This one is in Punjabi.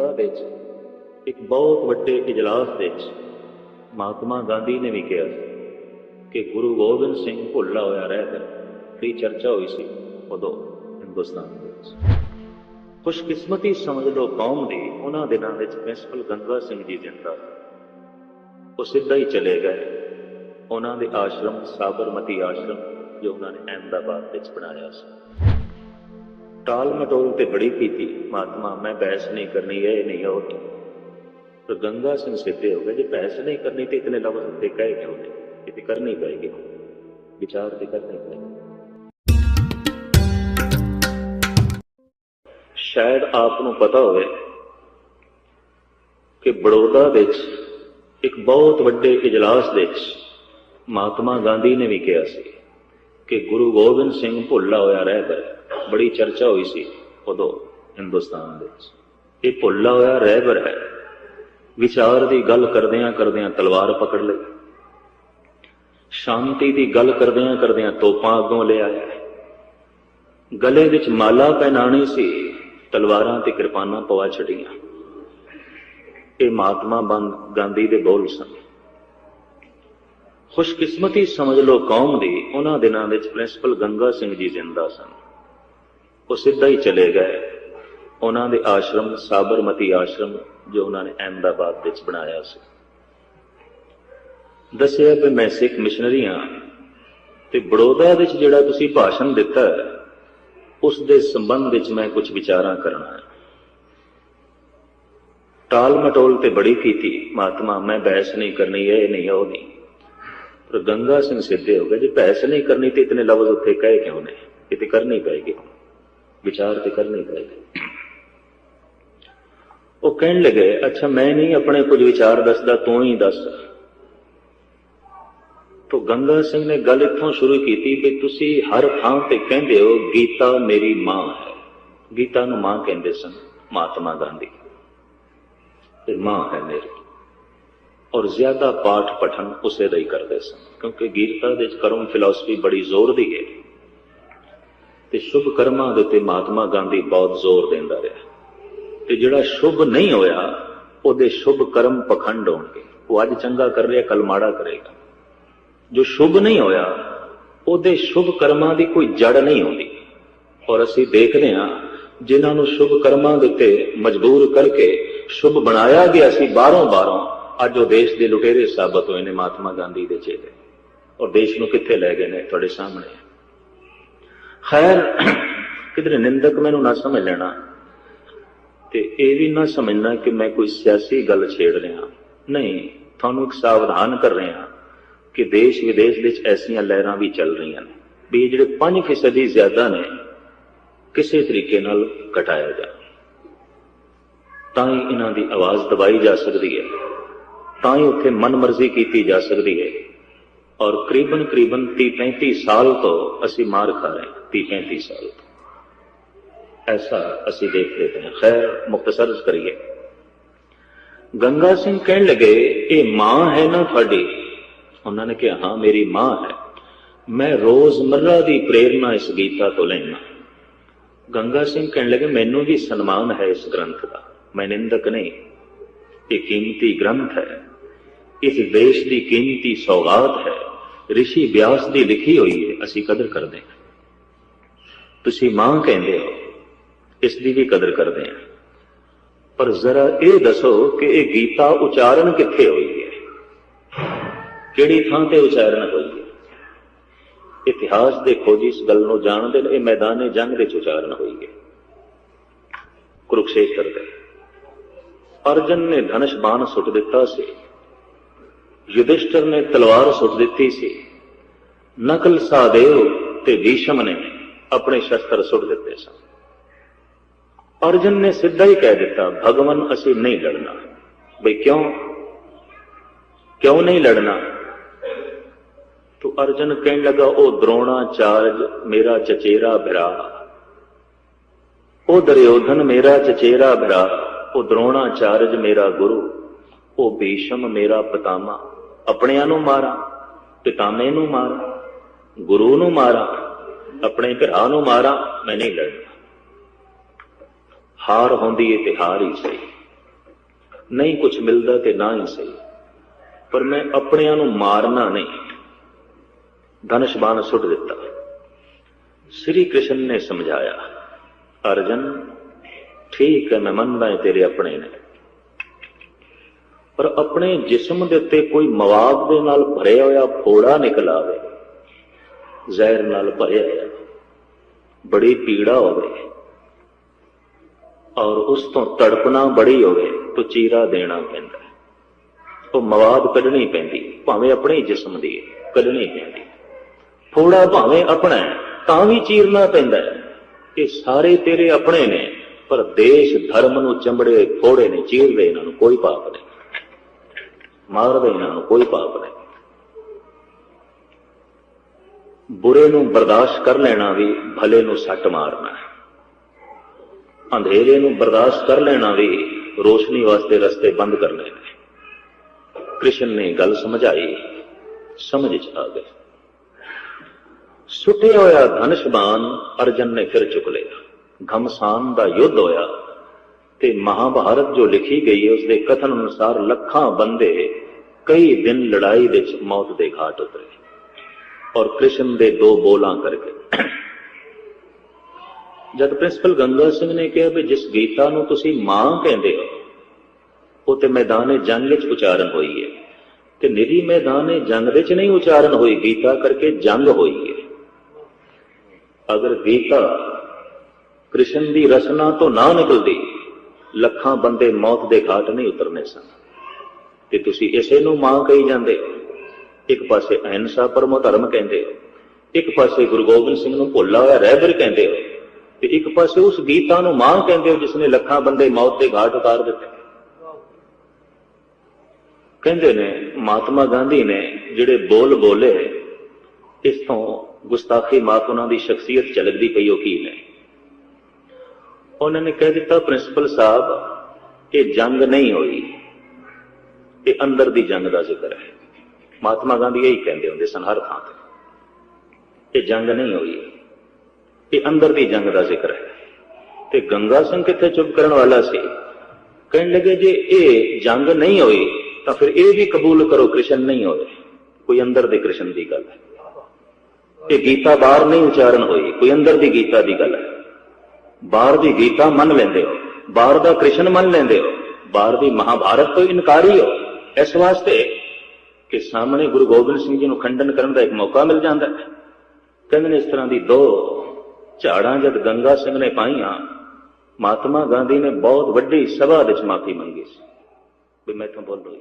ਬੜੌਦਾ ਵਿੱਚ ਇੱਕ ਬਹੁਤ ਵੱਡੇ ਇਜਲਾਸ ਵਿੱਚ ਮਹਾਤਮਾ ਗਾਂਧੀ ਨੇ ਵੀ ਕਿਹਾ ਕਿ ਗੁਰੂ ਗੋਬਿੰਦ ਸਿੰਘ ਭੁੱਲਾ ਹੋਇਆ ਰਹਿ ਗਿਆ ਦੀ ਚਰਚਾ ਹੋਈ ਸੀ ਉਦੋਂ ਹਿੰਦੁਸਤਾਨ ਵਿੱਚ। ਖੁਸ਼ਕਿਸਮਤੀ ਸਮਝ ਲਓ ਕੌਮ ਦੀ ਉਹਨਾਂ ਦਿਨਾਂ ਵਿੱਚ ਪ੍ਰਿੰਸੀਪਲ ਗੰਗਾ ਸਿੰਘ ਜੀ ਜਿੰਦਾ ਉਹ ਸਿੱਧਾ ਹੀ ਚਲੇ ਗਏ। ਉਹਨਾਂ ਦੇ ਆਸ਼ਰਮ, ਸਾਬਰਮਤੀ ਆਸ਼ਰਮ ਜੋ ਉਹਨਾਂ ਨੇ ਅਹਿਮਦਾਬਾਦ ਵਿੱਚ ਬਣਾਇਆ ਸੀ। ਟਾਲ ਮਟੋਲ ਤੇ ਬੜੀ ਕੀਤੀ ਮਹਾਤਮਾ ਮੈਂ ਬਹਿਸ ਨਹੀਂ ਕਰਨੀ ਇਹ ਨਹੀਂ ਉਹ ਨਹੀਂ तो गंगा सिंह सिद्धे हो गए जी बहस नहीं करनी तो इतने लफ्ज उत्ते कहे क्यों नहीं ये तो करनी पड़ेगी विचार तो करनी पड़ेगी ਸ਼ਾਇਦ ਆਪ ਨੂੰ ਪਤਾ ਹੋਵੇ ਕਿ ਬੜੌਦਾ ਵਿੱਚ ਇੱਕ ਬਹੁਤ ਵੱਡੇ ਇਜਲਾਸ ਵਿੱਚ ਮਹਾਤਮਾ ਗਾਂਧੀ ਨੇ ਵੀ ਕਿਹਾ ਸੀ ਕਿ ਗੁਰੂ ਗੋਬਿੰਦ ਸਿੰਘ ਭੁੱਲਾ ਹੋਇਆ ਰਹਿ ਗਿਆ ਬੜੀ ਚਰਚਾ ਹੋਈ ਸੀ ਉਦੋਂ ਹਿੰਦੁਸਤਾਨ ਵਿੱਚ। ਇਹ ਭੁੱਲਾ ਹੋਇਆ ਰਹਿਬਰ ਹੈ। ਵਿਚਾਰ ਦੀ ਗੱਲ ਕਰਦਿਆਂ ਕਰਦਿਆਂ ਤਲਵਾਰ ਪਕੜ ਲਈ। ਸ਼ਾਂਤੀ ਦੀ ਗੱਲ ਕਰਦਿਆਂ ਕਰਦਿਆਂ ਤੋਪਾਂ ਅੱਗੋਂ ਲੈ ਆਇਆ ਗਲੇ ਵਿੱਚ ਮਾਲਾ ਪਹਿਨਾਣੀ ਸੀ, ਤਲਵਾਰਾਂ ਤੇ ਕਿਰਪਾਨਾਂ ਪਵਾ ਛੜੀਆਂ ਇਹ ਮਹਾਤਮਾ ਗਾਂਧੀ ਦੇ ਬੋਲ ਸਨ। ਖੁਸ਼ਕਿਸਮਤੀ ਸਮਝ ਲੋ ਕੌਮ ਦੀ, ਉਹਨਾਂ ਦਿਨਾਂ ਵਿੱਚ ਪ੍ਰਿੰਸੀਪਲ ਗੰਗਾ ਸਿੰਘ ਜੀ ਜਿੰਦਾ ਸਨ। ਉਹ ਸਿੱਧਾ ਹੀ ਚਲੇ ਗਏ। ਉਹਨਾਂ ਦੇ ਆਸ਼ਰਮ, ਸਾਬਰਮਤੀ ਆਸ਼ਰਮ, ਜੋ ਉਹਨਾਂ ਨੇ ਅਹਿਮਦਾਬਾਦ ਵਿੱਚ ਬਣਾਇਆ ਸੀ। ਦੱਸਿਆ ਕਿ ਮੈਂ ਸਿੱਖ ਮਿਸ਼ਨਰੀ ਹਾਂ ਤੇ ਬੜੌਦਾ ਵਿੱਚ ਜਿਹੜਾ ਤੁਸੀਂ ਭਾਸ਼ਣ ਦਿੱਤਾ ਹੈ ਉਸ ਦੇ ਸੰਬੰਧ ਵਿੱਚ ਮੈਂ ਕੁਝ ਵਿਚਾਰਾਂ ਕਰਨਾ ਹੈ। ਟਾਲ ਮਟੋਲ ਤੇ ਬੜੀ ਕੀਤੀ, ਮਹਾਤਮਾ, ਮੈਂ ਬਹਿਸ ਨਹੀਂ ਕਰਨੀ, ਇਹ ਨਹੀਂ, ਉਹ ਨਹੀਂ। ਪਰ ਗੰਗਾ ਸਿੰਘ ਸਿੱਧੇ ਹੋ ਗਏ, ਜੇ ਬਹਿਸ ਨਹੀਂ ਕਰਨੀ ਤੇ ਇਤਨੇ ਲਫ਼ਜ਼ ਉੱਥੇ ਕਹੇ ਕਿਉਂ ਨੇ? ਇਹ ਤੇ ਕਰਨੀ ਪਏਗੀ ਵਿਚਾਰ ਤੇ ਕਰਨੀ ਪਏਗੀ ਉਹ ਕਹਿਣ ਲੱਗੇ, ਅੱਛਾ, ਮੈਂ ਨਹੀਂ ਆਪਣੇ ਕੁਝ ਵਿਚਾਰ ਦੱਸਦਾ, ਤੂੰ ਹੀ ਦੱਸ। ਤੋ ਗੰਗਾ ਸਿੰਘ ਨੇ ਗੱਲ ਇੱਥੋਂ ਸ਼ੁਰੂ ਕੀਤੀ ਕਿ ਤੁਸੀਂ ਹਰ ਥਾਂ ਤੇ ਕਹਿੰਦੇ ਹੋ, ਗੀਤਾ ਮੇਰੀ ਮਾਂ ਹੈ। ਗੀਤਾ ਨੂੰ ਮਾਂ ਕਹਿੰਦੇ ਸਨ, ਮਹਾਤਮਾ ਗਾਂਧੀ। ਤੇ ਮਾਂ ਹੈ ਮੇਰੀ। ਔਰ ਜ਼ਿਆਦਾ ਪਾਠ ਪਠਨ ਉਸੇ ਦਾ ਹੀ ਕਰਦੇ ਸਨ, ਕਿਉਂਕਿ ਗੀਤਾ ਦੇ ਕਰਮ ਫਿਲਾਸਫੀ ਬੜੀ ਜ਼ੋਰ ਦੀ ਹੈ। ਤੇ ਸ਼ੁਭ ਕਰਮਾਂ ਦੇ ਉੱਤੇ ਮਹਾਤਮਾ ਗਾਂਧੀ ਬਹੁਤ ਜ਼ੋਰ ਦਿੰਦਾ ਰਿਹਾ। ਤੇ ਜਿਹੜਾ ਸ਼ੁਭ ਨਹੀਂ ਹੋਇਆ, ਉਹਦੇ ਸ਼ੁਭ ਕਰਮ ਪਖੰਡ ਹੋਣਗੇ। ਉਹ ਅੱਜ ਚੰਗਾ ਕਰ ਰਿਹਾ ਕੱਲ ਮਾੜਾ ਕਰੇਗਾ। ਜੋ ਸ਼ੁਭ ਨਹੀਂ ਹੋਇਆ, ਉਹਦੇ ਸ਼ੁਭ ਕਰਮਾਂ ਦੀ ਕੋਈ ਜੜ ਨਹੀਂ ਹੁੰਦੀ। ਔਰ ਅਸੀਂ ਦੇਖਦੇ ਹਾਂ, ਜਿਨ੍ਹਾਂ ਨੂੰ ਸ਼ੁਭ ਕਰਮਾਂ ਦੇ ਉੱਤੇ ਮਜਬੂਰ ਕਰਕੇ ਸ਼ੁਭ ਬਣਾਇਆ ਗਿਆ ਸੀ ਬਾਹਰੋਂ ਬਾਹਰੋਂ, ਅੱਜ ਉਹ ਦੇਸ਼ ਦੇ ਲੁਟੇਰੇ ਸਾਬਤ ਹੋਏ ਨੇ ਮਹਾਤਮਾ ਗਾਂਧੀ ਦੇ ਚੇਲੇ ਔਰ ਦੇਸ਼ ਨੂੰ ਕਿੱਥੇ ਲੈ ਗਏ ਨੇ? ਤੁਹਾਡੇ ਸਾਹਮਣੇ। ਖੈਰ, ਕਿਧਰੇ ਨਿੰਦਕ ਮੈਨੂੰ ਨਾ ਸਮਝ ਲੈਣਾ। ਤੇ ਇਹ ਵੀ ਨਾ ਸਮਝਣਾ ਕਿ ਮੈਂ ਕੋਈ ਸਿਆਸੀ ਗੱਲ ਛੇੜ ਰਿਹਾ। ਨਹੀਂ, ਤੁਹਾਨੂੰ ਇੱਕ ਸਾਵਧਾਨ ਕਰ ਰਿਹਾ ਕਿ ਦੇਸ਼ ਵਿਦੇਸ਼ ਵਿੱਚ ਐਸੀਆਂ ਲਹਿਰਾਂ ਵੀ ਚੱਲ ਰਹੀਆਂ ਨੇ ਵੀ ਜਿਹੜੇ 5% ਹੀ ਜ਼ਿਆਦਾ ਨੇ, ਕਿਸੇ ਤਰੀਕੇ ਨਾਲ ਘਟਾਇਆ ਜਾ ਤਾਂ ਹੀ ਇਹਨਾਂ ਦੀ ਆਵਾਜ਼ ਦਬਾਈ ਜਾ ਸਕਦੀ ਹੈ। ਤਾਂ ਹੀ ਉੱਥੇ ਮਨਮਰਜ਼ੀ ਕੀਤੀ ਜਾ ਸਕਦੀ ਹੈ। ਔਰ ਕਰੀਬਨ ਕਰੀਬਨ 30 35 ਸਾਲ ਤੋਂ ਅਸੀਂ ਮਾਰ ਖਾ ਰਹੇ ਹਾਂ 30 35 ਸਾਲ ਤੋਂ। ਐਸਾ ਅਸੀਂ ਦੇਖਦੇ ਪਏ ਖੈਰ ਮੁਖਤਸਰ ਕਰੀਏ। ਗੰਗਾ ਸਿੰਘ ਕਹਿਣ ਲੱਗੇ, ਇਹ ਮਾਂ ਹੈ ਨਾ ਤੁਹਾਡੀ? ਉਹਨਾਂ ਨੇ ਕਿਹਾ, ਹਾਂ, ਮੇਰੀ ਮਾਂ ਹੈ। ਮੈਂ ਰੋਜ਼ਮਰਰਾ ਦੀ ਪ੍ਰੇਰਣਾ ਇਸ ਗੀਤਾ ਤੋਂ ਲੈਣਾ ਗੰਗਾ ਸਿੰਘ ਕਹਿਣ ਲੱਗੇ, ਮੈਨੂੰ ਵੀ ਸਨਮਾਨ ਹੈ ਇਸ ਗ੍ਰੰਥ ਦਾ। ਮੈਂ ਨਿੰਦਕ ਨਹੀਂ। ਇਹ ਕੀਮਤੀ ਗ੍ਰੰਥ ਹੈ। ਇਸ ਦੇਸ਼ ਦੀ ਕੀਮਤੀ ਸੌਗਾਤ ਹੈ। ઋષਿ ਵਿਆਸ ਦੀ ਲਿਖੀ ਹੋਈ ਹੈ, ਅਸੀਂ ਕਦਰ ਕਰਦੇ ਹਾਂ। ਤੁਸੀਂ ਮਾਂ ਕਹਿੰਦੇ ਹੋ, ਇਸ ਦੀ ਵੀ ਕਦਰ ਕਰਦੇ ਹਾਂ। ਪਰ ਜ਼ਰਾ ਇਹ ਦੱਸੋ ਕਿ ਇਹ ਗੀਤਾ ਉਚਾਰਨ ਕਿੱਥੇ ਹੋਈ ਹੈ? ਕਿਹੜੀ ਥਾਂ ਤੇ ਉਚਾਰਨ ਹੋਈ ਹੈ? ਇਤਿਹਾਸ ਦੇ ਖੋਜੀ ਇਸ ਗੱਲ ਨੂੰ ਜਾਣਦੇ ਨੇ, ਇਹ ਮੈਦਾਨੇ ਜੰਗ ਵਿੱਚ ਉਚਾਰਨ ਹੋਈ ਹੈ। ਕੁਰੂਕਸ਼ੇਤਰ ਦੇ। ਅਰਜਨ ਨੇ ਧਨਸ਼ ਬਾਣ ਸੁੱਟ ਦਿੱਤਾ ਸੀ। ਯੁਧਿਸ਼ਟਰ ਨੇ ਤਲਵਾਰ ਸੁੱਟ ਦਿੱਤੀ ਸੀ ਨਕਲ ਸਾਦੇਵ ਤੇ ਭੀਸ਼ਮ ਨੇ ਆਪਣੇ ਸ਼ਸਤਰ ਸੁੱਟ ਦਿੱਤੇ ਸਨ ਅਰਜਨ ਨੇ ਸਿੱਧਾ ਹੀ ਕਹਿ ਦਿੱਤਾ ਭਗਵਾਨ ਅਸੀਂ ਨਹੀਂ ਲੜਨਾ ਬਈ ਕਿਉਂ ਕਿਉਂ ਨਹੀਂ ਲੜਨਾ ਤੋ ਅਰਜਨ ਕਹਿਣ ਲੱਗਾ ਉਹ ਦ੍ਰੋਣਾਚਾਰਜ ਮੇਰਾ ਚਚੇਰਾ ਭਰਾ ਉਹ ਦਰਯੋਧਨ ਮੇਰਾ ਚਚੇਰਾ ਭਰਾ ਉਹ ਦ੍ਰੋਣਾਚਾਰਜ ਮੇਰਾ ਗੁਰੂ ਉਹ ਭੀਸ਼ਮ ਮੇਰਾ ਪਤਾਮਾ ਆਪਣਿਆਂ ਨੂੰ ਮਾਰਾਂ, ਪਿਤਾਮੇ ਨੂੰ ਮਾਰਾਂ, ਗੁਰੂ ਨੂੰ ਮਾਰਾਂ, ਆਪਣੇ ਘਰਾਂ ਨੂੰ ਮਾਰਾਂ, ਮੈਂ ਨਹੀਂ ਲੜਨਾ। ਹਾਰ ਹੁੰਦੀ ਏ ਤੇ ਹਾਰ ਹੀ ਸਹੀ। ਨਹੀਂ ਕੁਝ ਮਿਲਦਾ ਤੇ ਨਾ ਹੀ ਸਹੀ। ਪਰ ਮੈਂ ਆਪਣਿਆਂ ਨੂੰ ਮਾਰਨਾ ਨਹੀਂ। ਧਨੁਸ਼ ਬਾਣ ਸੁੱਟ ਦਿੱਤਾ। ਸ੍ਰੀ ਕ੍ਰਿਸ਼ਨ ਨੇ ਸਮਝਾਇਆ, ਅਰਜਨ, ਠੀਕ ਹੈ, ਮੈਂ ਮੰਨਦਾ ਹਾਂ ਤੇਰੇ ਆਪਣੇ ਨੇ। ਪਰ ਆਪਣੇ ਜਿਸਮ ਦੇ ਉੱਤੇ ਕੋਈ ਮਵਾਬ ਦੇ ਨਾਲ ਭਰਿਆ ਹੋਇਆ ਫੋੜਾ ਨਿਕਲ ਆਵੇ, ਜ਼ਹਿਰ ਨਾਲ ਭਰਿਆ ਹੋਇਆ, ਬੜੀ ਪੀੜਾ ਹੋਵੇ ਔਰ ਉਸ ਤੋਂ ਤੜਪਣਾ ਬੜੀ ਹੋਵੇ, ਤਾਂ ਚੀਰਾ ਦੇਣਾ ਪੈਂਦਾ। ਉਹ ਮਵਾਦ ਕੱਢਣੀ ਪੈਂਦੀ, ਭਾਵੇਂ ਆਪਣੇ ਜਿਸਮ ਦੀ ਕੱਢਣੀ ਪੈਂਦੀ। ਫੋੜਾ ਭਾਵੇਂ ਆਪਣਾ ਤਾਂ ਵੀ ਚੀਰਨਾ ਪੈਂਦਾ ਇਹ ਸਾਰੇ ਤੇਰੇ ਆਪਣੇ ਨੇ, ਪਰ ਦੇਸ਼ ਧਰਮ ਨੂੰ ਚੰਬੜੇ ਫੋੜੇ ਨੇ, ਚੀਰਦੇ ਇਹਨਾਂ ਨੂੰ, ਕੋਈ ਪਾਪ ਨਹੀਂ। ਮਾਰਦੇ ਇਹਨਾਂ ਨੂੰ ਕੋਈ ਪਾਪ ਨਹੀਂ। ਬੁਰੇ ਨੂੰ ਬਰਦਾਸ਼ਤ ਕਰ ਲੈਣਾ ਵੀ ਭਲੇ ਨੂੰ ਸੱਟ ਮਾਰਨਾ ਹੈ। ਅੰਧੇਰੇ ਨੂੰ ਬਰਦਾਸ਼ਤ ਕਰ ਲੈਣਾ ਵੀ ਰੋਸ਼ਨੀ ਵਾਸਤੇ ਰਸਤੇ ਬੰਦ ਕਰ ਲੈਣੇ ਕ੍ਰਿਸ਼ਨ ਨੇ ਗੱਲ ਸਮਝਾਈ, ਸਮਝ ਚ ਆ ਗਏ। ਸੁੱਟਿਆ ਹੋਇਆ ਧਨੁਸ਼ ਅਰਜਨ ਨੇ ਫਿਰ ਚੁੱਕ ਲਿਆ। ਘਮਸਾਨ ਦਾ ਯੁੱਧ ਹੋਇਆ ਤੇ ਮਹਾਭਾਰਤ ਜੋ ਲਿਖੀ ਗਈ ਹੈ ਉਸ ਦੇ ਕਥਨ ਅਨੁਸਾਰ ਲੱਖਾਂ ਬੰਦੇ ਕਈ ਦਿਨ ਲੜਾਈ ਵਿੱਚ ਮੌਤ ਦੇ ਘਾਟ ਉਤਰੇ ਔਰ ਕ੍ਰਿਸ਼ਨ ਦੇ ਦੋ ਬੋਲਾਂ ਕਰਕੇ। ਜਦ ਪ੍ਰਿੰਸੀਪਲ ਗੰਗਾ ਸਿੰਘ ਨੇ ਕਿਹਾ ਵੀ ਜਿਸ ਗੀਤਾ ਨੂੰ ਤੁਸੀਂ ਮਾਂ ਕਹਿੰਦੇ ਹੋ, ਉਹ ਤੇ ਮੈਦਾਨੇ ਜੰਗ ਵਿੱਚ ਉਚਾਰਨ ਹੋਈ ਹੈ ਤੇ ਨਿਰੀ ਮੈਦਾਨੇ ਜੰਗ ਵਿੱਚ ਨਹੀਂ ਉਚਾਰਨ ਹੋਈ, ਗੀਤਾ ਕਰਕੇ ਜੰਗ ਹੋਈ ਹੈ ਅਗਰ ਗੀਤਾ ਕ੍ਰਿਸ਼ਨ ਦੀ ਰਚਨਾ ਤੋਂ ਨਾ ਨਿਕਲਦੀ, ਲੱਖਾਂ ਬੰਦੇ ਮੌਤ ਦੇ ਘਾਟ ਨਹੀਂ ਉਤਰਨੇ ਸਨ। ਤੇ ਤੁਸੀਂ ਇਸੇ ਨੂੰ ਮਾਂ ਕਹੀ ਜਾਂਦੇ ਇੱਕ ਪਾਸੇ ਅਹਿੰਸਾ ਪਰਮੋ ਧਰਮ ਕਹਿੰਦੇ ਹੋ, ਇੱਕ ਪਾਸੇ ਗੁਰੂ ਗੋਬਿੰਦ ਸਿੰਘ ਨੂੰ ਭੁੱਲਾ ਹੋਇਆ ਰਹਿਬਰ ਕਹਿੰਦੇ ਹੋ, ਤੇ ਇੱਕ ਪਾਸੇ ਉਸ ਗੀਤਾ ਨੂੰ ਮਾਂ ਕਹਿੰਦੇ ਹੋ ਜਿਸ ਨੇ ਲੱਖਾਂ ਬੰਦੇ ਮੌਤ ਦੇ ਘਾਟ ਉਤਾਰ ਦਿੱਤੇ। ਕਹਿੰਦੇ ਨੇ, ਮਹਾਤਮਾ ਗਾਂਧੀ ਨੇ ਜਿਹੜੇ ਬੋਲ ਬੋਲੇ, ਇਸ ਤੋਂ ਗੁਸਤਾਖੀ ਮਾਫ ਉਹਨਾਂ ਦੀ ਸ਼ਖਸੀਅਤ ਝਲਕਦੀ ਪਈ, ਉਹ ਕੀ ਨੇ? ਉਹਨਾਂ ਨੇ ਕਹਿ ਦਿੱਤਾ, ਪ੍ਰਿੰਸੀਪਲ ਸਾਹਿਬ, ਇਹ ਜੰਗ ਨਹੀਂ ਹੋਈ। ਇਹ ਅੰਦਰ ਦੀ ਜੰਗ ਦਾ ਜ਼ਿਕਰ ਹੈ। ਮਹਾਤਮਾ ਗਾਂਧੀ ਇਹੀ ਕਹਿੰਦੇ ਹੁੰਦੇ ਸਨ ਹਰ ਥਾਂ ਤੇ। ਇਹ ਜੰਗ ਨਹੀਂ ਹੋਈ। ਇਹ ਅੰਦਰ ਦੀ ਜੰਗ ਦਾ ਜ਼ਿਕਰ ਹੈ। ਤੇ ਗੰਗਾ ਸਿੰਘ ਕਿੱਥੇ ਚੁੱਪ ਕਰਨ ਵਾਲਾ ਸੀ? ਕਹਿਣ ਲੱਗੇ ਜੇ ਇਹ ਜੰਗ ਨਹੀਂ ਹੋਈ, ਤਾਂ ਫਿਰ ਇਹ ਵੀ ਕਬੂਲ ਕਰੋ ਕ੍ਰਿਸ਼ਨ ਨਹੀਂ ਹੋਏ। ਕੋਈ ਅੰਦਰ ਦੇ ਕ੍ਰਿਸ਼ਨ ਦੀ ਗੱਲ ਹੈ। ਇਹ ਗੀਤਾ ਬਾਹਰ ਨਹੀਂ ਉਚਾਰਨ ਹੋਈ, ਕੋਈ ਅੰਦਰ ਦੀ ਗੀਤਾ ਦੀ ਗੱਲ ਹੈ। ਬਾਹਰ ਦੀ ਗੀਤਾ ਮੰਨ ਲੈਂਦੇ ਹੋ। ਬਾਹਰ ਦਾ ਕ੍ਰਿਸ਼ਨ ਮੰਨ ਲੈਂਦੇ ਹੋ। ਬਾਹਰ ਦੀ ਮਹਾਭਾਰਤ ਤੋਂ ਇਨਕਾਰੀ ਹੋ। ਇਸ ਵਾਸਤੇ ਕਿ ਸਾਹਮਣੇ ਗੁਰੂ ਗੋਬਿੰਦ ਸਿੰਘ ਜੀ ਨੂੰ ਖੰਡਨ ਕਰਨ ਦਾ ਇੱਕ ਮੌਕਾ ਮਿਲ ਜਾਂਦਾ ਹੈ। ਕਹਿੰਦੇ ਨੇ ਇਸ ਤਰ੍ਹਾਂ ਦੀ ਦੋ ਝਾੜਾਂ ਜਦ ਗੰਗਾ ਸਿੰਘ ਨੇ ਪਾਈਆਂ, ਮਹਾਤਮਾ ਗਾਂਧੀ ਨੇ ਬਹੁਤ ਵੱਡੀ ਸਭਾ ਵਿੱਚ ਮਾਫੀ ਮੰਗੀ ਸੀ। ਵੀ ਮੈਥੋਂ ਬੋਲ ਹੋਈ